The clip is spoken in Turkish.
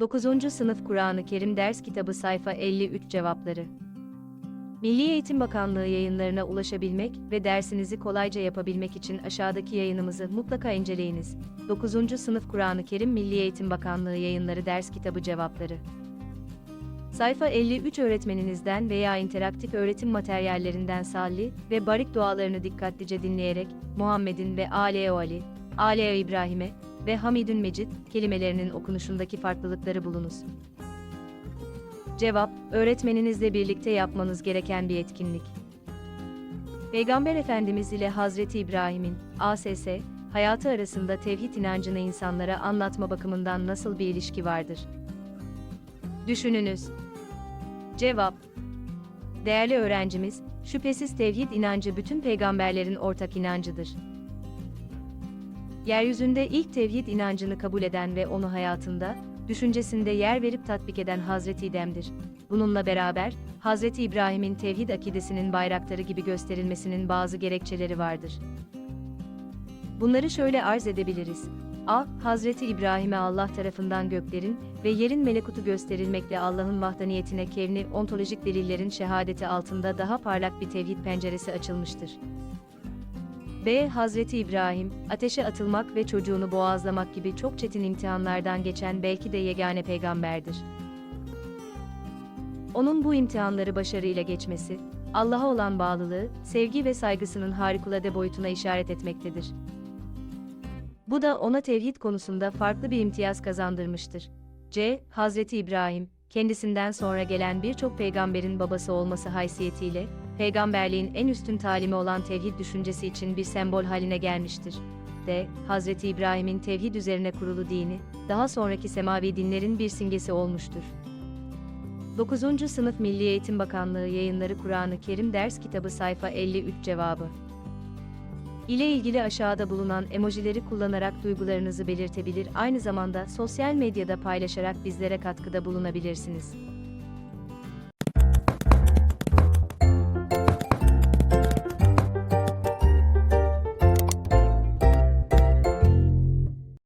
9. Sınıf Kur'an-ı Kerim Ders Kitabı Sayfa 53 Cevapları Milli Eğitim Bakanlığı yayınlarına ulaşabilmek ve dersinizi kolayca yapabilmek için aşağıdaki yayınımızı mutlaka inceleyiniz. 9. Sınıf Kur'an-ı Kerim Milli Eğitim Bakanlığı Yayınları Ders Kitabı Cevapları Sayfa 53 öğretmeninizden veya interaktif öğretim materyallerinden salli ve barik dualarını dikkatlice dinleyerek Muhammed'in ve Ale Ali, Ale İbrahim'e ve Hamidün Mecid kelimelerinin okunuşundaki farklılıkları bulunuz. Cevap, öğretmeninizle birlikte yapmanız gereken bir etkinlik. Peygamber Efendimiz ile Hazreti İbrahim'in, ASS, hayatı arasında tevhid inancını insanlara anlatma bakımından nasıl bir ilişki vardır? Düşününüz. Cevap Değerli öğrencimiz, şüphesiz tevhid inancı bütün peygamberlerin ortak inancıdır. Yeryüzünde ilk tevhid inancını kabul eden ve onu hayatında, düşüncesinde yer verip tatbik eden Hazreti İdem'dir. Bununla beraber, Hazreti İbrahim'in tevhid akidesinin bayraktarı gibi gösterilmesinin bazı gerekçeleri vardır. Bunları şöyle arz edebiliriz. A. Hazreti İbrahim'e Allah tarafından göklerin ve yerin melekutu gösterilmekle Allah'ın vahdaniyetine kevni ontolojik delillerin şehadeti altında daha parlak bir tevhid penceresi açılmıştır. B. Hazreti İbrahim, ateşe atılmak ve çocuğunu boğazlamak gibi çok çetin imtihanlardan geçen belki de yegane peygamberdir. Onun bu imtihanları başarıyla geçmesi, Allah'a olan bağlılığı, sevgi ve saygısının harikulade boyutuna işaret etmektedir. Bu da ona tevhid konusunda farklı bir imtiyaz kazandırmıştır. C. Hazreti İbrahim, kendisinden sonra gelen birçok peygamberin babası olması haysiyetiyle, peygamberliğin en üstün talimi olan tevhid düşüncesi için bir sembol haline gelmiştir. D. Hazreti İbrahim'in tevhid üzerine kurulu dini, daha sonraki semavi dinlerin bir simgesi olmuştur. 9. Sınıf Milli Eğitim Bakanlığı Yayınları Kur'an-ı Kerim Ders Kitabı Sayfa 53 Cevabı ile ilgili aşağıda bulunan emojileri kullanarak duygularınızı belirtebilir, aynı zamanda sosyal medyada paylaşarak bizlere katkıda bulunabilirsiniz.